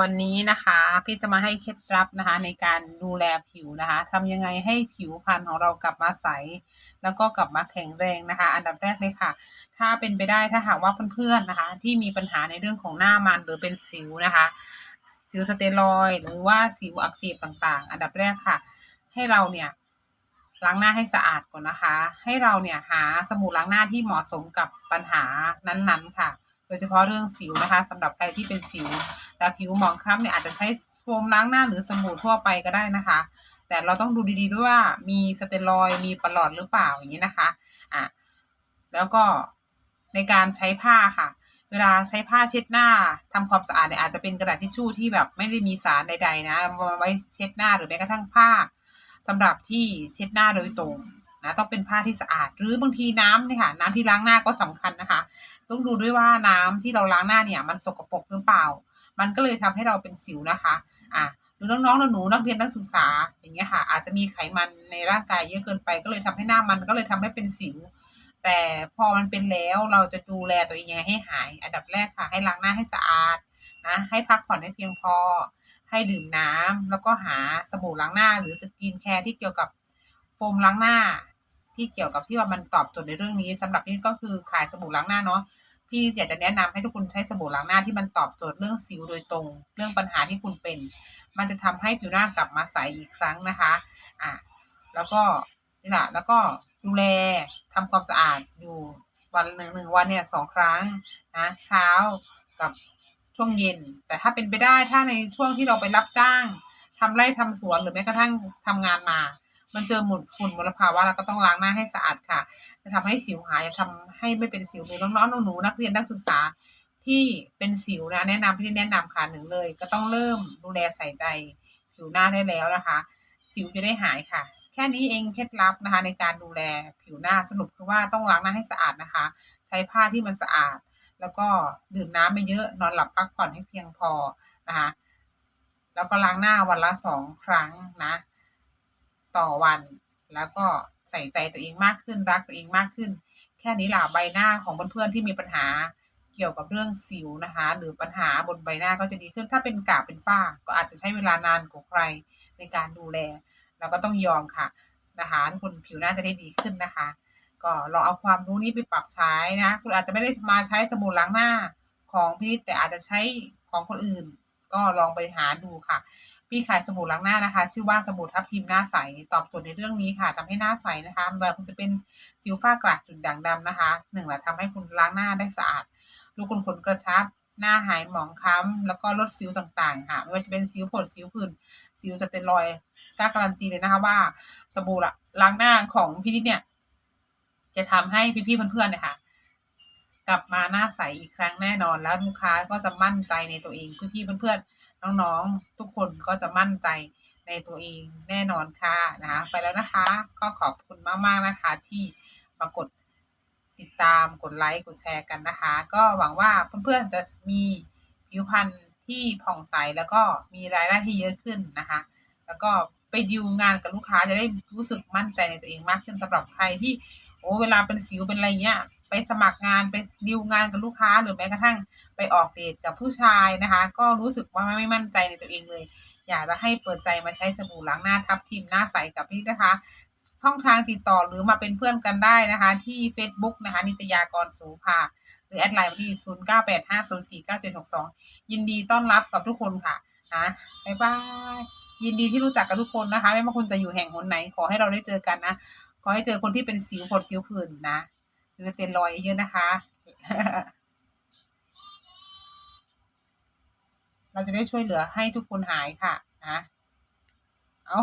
วันนี้นะคะพี่จะมาให้เคล็ดลับนะคะในการดูแลผิวนะคะทำยังไงให้ผิวพรรณของเรากลับมาใส แล้วก็กลับมาแข็งแรงนะคะ อันดับแรกเลยค่ะ ถ้าเป็นไปได้ถ้าหากว่าเพื่อนๆนะคะ ที่มีปัญหาในเรื่องของหน้ามันหรือเป็นสิวนะคะ สิวสเตียรอยหรือว่าสิวอักเสบต่างๆ อันดับแรกค่ะ ให้เราเนี่ยล้างหน้าให้สะอาดก่อนนะคะ ให้เราเนี่ยหาสบู่ล้างหน้าที่เหมาะสมกับปัญหานั้นๆค่ะ ยเฉพาะเรื่องสิวนะคะสำหรับใครที่เป็นสิว แต่ผิวหมองคล้ำเนี่ยอาจจะใช้โฟมล้างหน้าหรือสบู่ทั่วไปก็ได้นะคะ แต่เราต้องดูดีๆด้วยว่ามีสเตียรอยด์มีประหลอดหรือเปล่าอย่างนี้นะคะอะแล้วก็ในการใช้ผ้าค่ะ เวลาใช้ผ้าเช็ดหน้าทำความสะอาดเนี่ยอาจจะเป็นกระดาษทิชชู่ที่แบบไม่ได้มีสารใดๆนะมาไว้เช็ดหน้าหรือแม้กระทั่งผ้าสำหรับที่เช็ดหน้าโดยตรงนะต้องเป็นผ้าที่สะอาด หรือบางทีน้ำเนี่ยค่ะน้ำที่ล้างหน้าก็สำคัญนะคะ ต้องดูด้วยว่าน้ำที่เราล้างหน้าเนี่ย มันสกปรกหรือเปล่า มันก็เลยทำให้เราเป็นสิวนะคะอะหรือน้องๆหนูนักเรียนนักศึกษาอย่างเงี้ยค่ะ อาจจะมีไขมันในร่างกายเยอะเกินไป ก็เลยทำให้หน้ามันก็เลยทำให้เป็นสิว แต่พอมันเป็นแล้วเราจะดูแลตัวเองยังไงให้หาย อันดับแรกค่ะ ให้ล้างหน้าให้สะอาดนะให้พักผ่อนให้เพียงพอ ให้ดื่มน้ำแล้วก็หาสบู่ล้างหน้า หรือสกินแคร์ที่เกี่ยวกับโฟมล้างหน้า ที่เกี่ยวกับที่ว่ามันตอบโจทย์ในเรื่องนี้สำหรับนี่ก็คือขายสบู่ล้างหน้าเนาะพี่อยากจะแนะนำให้ทุกคนใช้สบู่ล้างหน้าที่มันตอบโจทย์เรื่องสิวโดยตรง เรื่องปัญหาที่คุณเป็น มันจะทำให้ผิวหน้ากลับมาใสอีกครั้งนะคะอะแล้วก็นี่แหละแล้วก็ดูแลทำความสะอาดอยู่วันหนึ่งหนึ่งวันเนี่ยสองครั้งนะเช้ากับช่วงเย็น แต่ถ้าเป็นไปได้ถ้าในช่วงที่เราไปรับจ้างทำไร่ทำสวนหรือแม้กระทั่งทำงานมา มันเจอหมุดฝุ่นมลภาวะเราก็ต้องล้างหน้าให้สะอาดค่ะ จะทำให้สิวหายจะทำให้ไม่เป็นสิวหรือน้องๆหนูๆนักเรียนนักศึกษาที่เป็นสิวนะแนะนำพี่แนะนำค่ะหนึ่งเลย ก็ต้องเริ่มดูแลใส่ใจผิวหน้าได้แล้วนะคะ สิวจะได้หายค่ะ แค่นี้เองเคล็ดลับนะคะ ในการดูแลผิวหน้าสรุปคือว่าต้องล้างหน้าให้สะอาดนะคะ ใช้ผ้าที่มันสะอาด แล้วก็ดื่มน้ำไม่เยอะนอนหลับพักผ่อนให้เพียงพอนะคะแล้วก็ล้างหน้าวันละสองครั้งนะ ต่อวัน แล้วก็ใส่ใจตัวเองมากขึ้นรักตัวเองมากขึ้น แค่นี้แหละใบหน้าของเพื่อนๆที่มีปัญหาเกี่ยวกับเรื่องสิวนะคะ หรือปัญหาบนใบหน้าก็จะดีขึ้นถ้าเป็นกากเป็นฝ้า ก็อาจจะใช้เวลานานกว่าใครในการดูแล เราก็ต้องยอมค่ะนะคะทุกคนผิวหน้าจะได้ดีขึ้นนะคะ ก็ลองเอาความรู้นี้ไปปรับใช้นะ คุณอาจจะไม่ได้มาใช้สบู่ล้างหน้าของพี่แต่อาจจะใช้ของคนอื่น ก็ลองไปหาดูค่ะ พี่ขายสบู่ล้างหน้านะคะ ชื่อว่าสบู่ทับทิมหน้าใส ตอบโจทย์ในเรื่องนี้ค่ะทำให้หน้าใสนะคะไม่ว่าคุณจะเป็นสิวฝ้ากระจุดด่างดำนะคะหนึ่งแหละทำให้คุณล้างหน้าได้สะอาดรูขุมขนกระชับ หน้าหายหมองคล้ำแล้วก็ลดสิวต่างๆ ค่ะ ไม่ว่าจะเป็นสิวผดสิวผื่นสิวสเตียรอยกล้าการันตีเลยนะคะว่าสบู่ล้างหน้าของพี่นิดเนี่ย จะทำให้พี่ๆเพื่อนๆเนี่ยค่ะ กลับมาหน้าใสอีกครั้งแน่นอนแล้วลูกค้าก็จะมั่นใจในตัวเองพี่ๆเพื่อนๆน้องๆ ทุกคนก็จะมั่นใจในตัวเองแน่นอนค่ะนะคะไปแล้วนะคะ ก็ขอบคุณมากๆนะคะที่มากดติดตามกดไลค์กดแชร์กันนะคะ ก็หวังว่าเพื่อนๆจะมีผิวพรรณที่ผ่องใสแล้วก็มีรายได้ที่เยอะขึ้นนะคะ แล้วก็ ไปดิวงานกับลูกค้าจะได้รู้สึกมั่นใจในตัวเองมากขึ้นสำหรับใครที่โอ้เวลาเป็นสิวเป็นอะไรเงี้ยไปสมัครงานไปดิวงานกับลูกค้า หรือแม้กระทั่งไปออกเดทกับผู้ชายนะคะ ก็รู้สึกว่าไม่มั่นใจในตัวเองเลย อยากจะให้เปิดใจมาใช้สบู่ล้างหน้าทับทิมหน้าใสกับพี่นะคะช่องทางติดต่อหรือมาเป็นเพื่อนกันได้นะคะ ที่ Facebook นะคะ นิตยากรสูภาหรือแอดไลน์มาที่ 0 9 8 5 0 4 9 7 6 2 ยินดีต้อนรับกับทุกคนค่ะนะบ๊ายบาย ยินดีที่รู้จักกับทุกคนนะคะ ไม่ว่าคุณจะอยู่แห่งหนไหน ขอให้เราได้เจอกันนะ ขอให้เจอคนที่เป็นสิวผดสิวผื่นนะหรือเต็นรอยเยอะนะคะ เราจะได้ช่วยเหลือให้ทุกคนหายค่ะนะเอา